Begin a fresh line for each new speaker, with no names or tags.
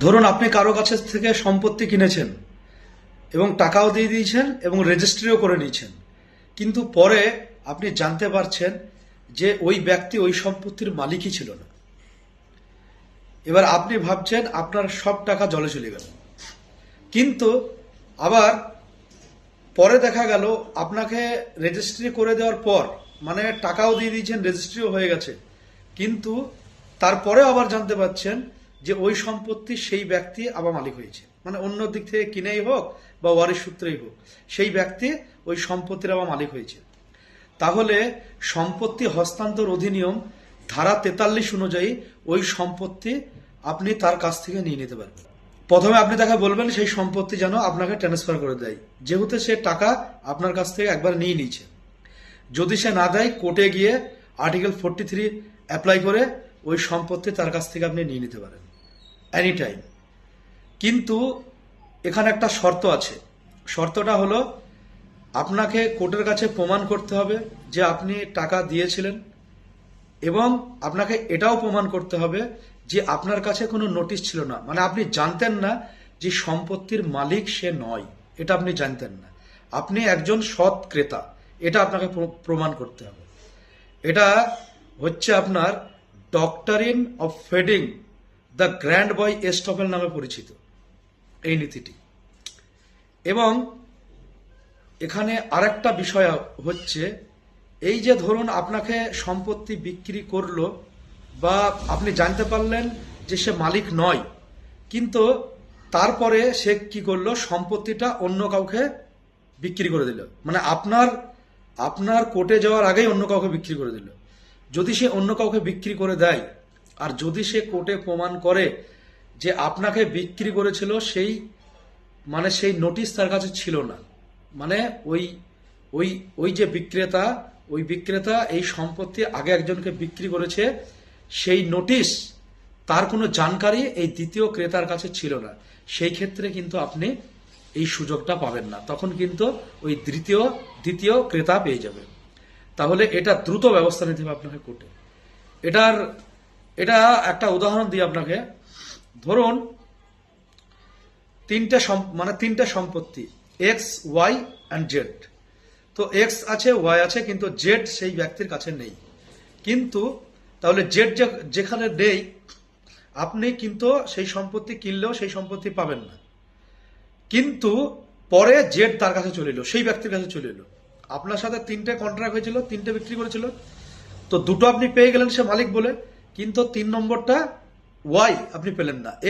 ধরুন আপনি কারও কাছে থেকে সম্পত্তি কিনেছেন এবং টাকাও দিয়ে দিয়েছেন এবং রেজিস্ট্রিও করে নিয়েছেন। কিন্তু পরে আপনি জানতে পারছেন যে ওই ব্যক্তি ওই সম্পত্তির মালিকই ছিল না। এবার আপনি ভাবছেন আপনার সব টাকা জলে চলে গেল। কিন্তু আবার পরে দেখা গেল আপনাকে রেজিস্ট্রি করে দেওয়ার পর মানে টাকাও দিয়ে দিয়েছেন, রেজিস্ট্রিও হয়ে গেছে। কিন্তু তারপরেও আবার জানতে পারছেন যে ওই সম্পত্তি সেই ব্যক্তি আবার মালিক হয়েছে। মানে অন্য দিক থেকে কিনেই হোক বা ওয়ারিশ সূত্রেই হোক, সেই ব্যক্তি ওই সম্পত্তির আবার মালিক হয়েছে। তাহলে সম্পত্তি হস্তান্তর অধিনিয়ম ধারা তেতাল্লিশ অনুযায়ী ওই সম্পত্তি আপনি তার কাছ থেকে নিয়ে নিতে পারবেন প্রথমে আপনি তাকে বলবেন, সেই সম্পত্তি যেন আপনাকে ট্রান্সফার করে দেয়। যেহেতু সে টাকা আপনার কাছ থেকে একবার নিয়ে নিয়েছে। যদি সে না দেয়, কোর্টে গিয়ে আর্টিকেল ফোরটি থ্রি অ্যাপ্লাই করে ওই সম্পত্তি তার কাছ থেকে আপনি নিয়ে নিতে পারেন। এনি টাইম কিন্তু এখানে একটা শর্ত আছে। শর্তটা হলো, আপনাকে কোর্টের কাছে প্রমাণ করতে হবে যে আপনি টাকা দিয়েছিলেন এবং আপনাকে এটাও প্রমাণ করতে হবে যে আপনার কাছে কোনো নোটিশ ছিল না। মানে আপনি জানতেন না যে সম্পত্তির মালিক সে নয়। এটা আপনি জানতেন না। আপনি একজন সৎ ক্রেতা। এটা আপনাকে প্রমাণ করতে হবে। এটা হচ্ছে আপনার doctrine of feeding the grant by estoppel নামে পরিচিত এই নীতিটি। এবং এখানে আরেকটা বিষয় হচ্ছে, এই যে ধরুন আপনাকে সম্পত্তি বিক্রি করল বা আপনি জানতে পারলেন যে সে মালিক নয়, কিন্তু তারপরে সে কি করল? সম্পত্তিটা অন্য কাউকে বিক্রি করে দিল। মানে আপনার আপনার কোর্টে যাওয়ার আগেই অন্য কাউকে বিক্রি করে দিল। যদি সে অন্য কাউকে বিক্রি করে দেয় আর যদি সে কোর্টে প্রমাণ করে যে আপনাকে বিক্রি করেছিল, সেই মানে সেই নোটিশ তার কাছে ছিল না। মানে ওই ওই ওই যে বিক্রেতা, ওই বিক্রেতা এই সম্পত্তি আগে একজনকে বিক্রি করেছে, সেই নোটিশ তার কোনো জানকারি এই দ্বিতীয় ক্রেতার কাছে ছিল না। সেই ক্ষেত্রে কিন্তু আপনি এই সুযোগটা পাবেন না। তখন কিন্তু ওই দ্বিতীয় দ্বিতীয় ক্রেতা পেয়ে যাবে। তাহলে এটা দ্রুত ব্যবস্থা নিতে হবে আপনাকে কোর্টে। এটার এটা একটা উদাহরণ দিই আপনাকে। ধরুন, তিনটে মানে তিনটে সম্পত্তি এক্স ওয়াই অ্যান্ড জেড তো এক্স আছে ওয়াই আছে, কিন্তু জেড সেই ব্যক্তির কাছে নেই। কিন্তু, তাহলে জেড যেখানে নেই, আপনি কিন্তু সেই সম্পত্তি কিনলেও সেই সম্পত্তি পাবেন না। কিন্তু পরে জেড তার কাছে চলে এলো, সেই ব্যক্তির কাছে চলে এলো। আপনার সাথে তিনটে কন্ট্রাক্ট হয়েছিল, তিনটে বিক্রি করেছিল। তো দুটো আপনি পেয়ে গেলেন সে মালিক বলে। কিন্তু তিন নম্বরটা ওয়াই আপনি পেলেন না।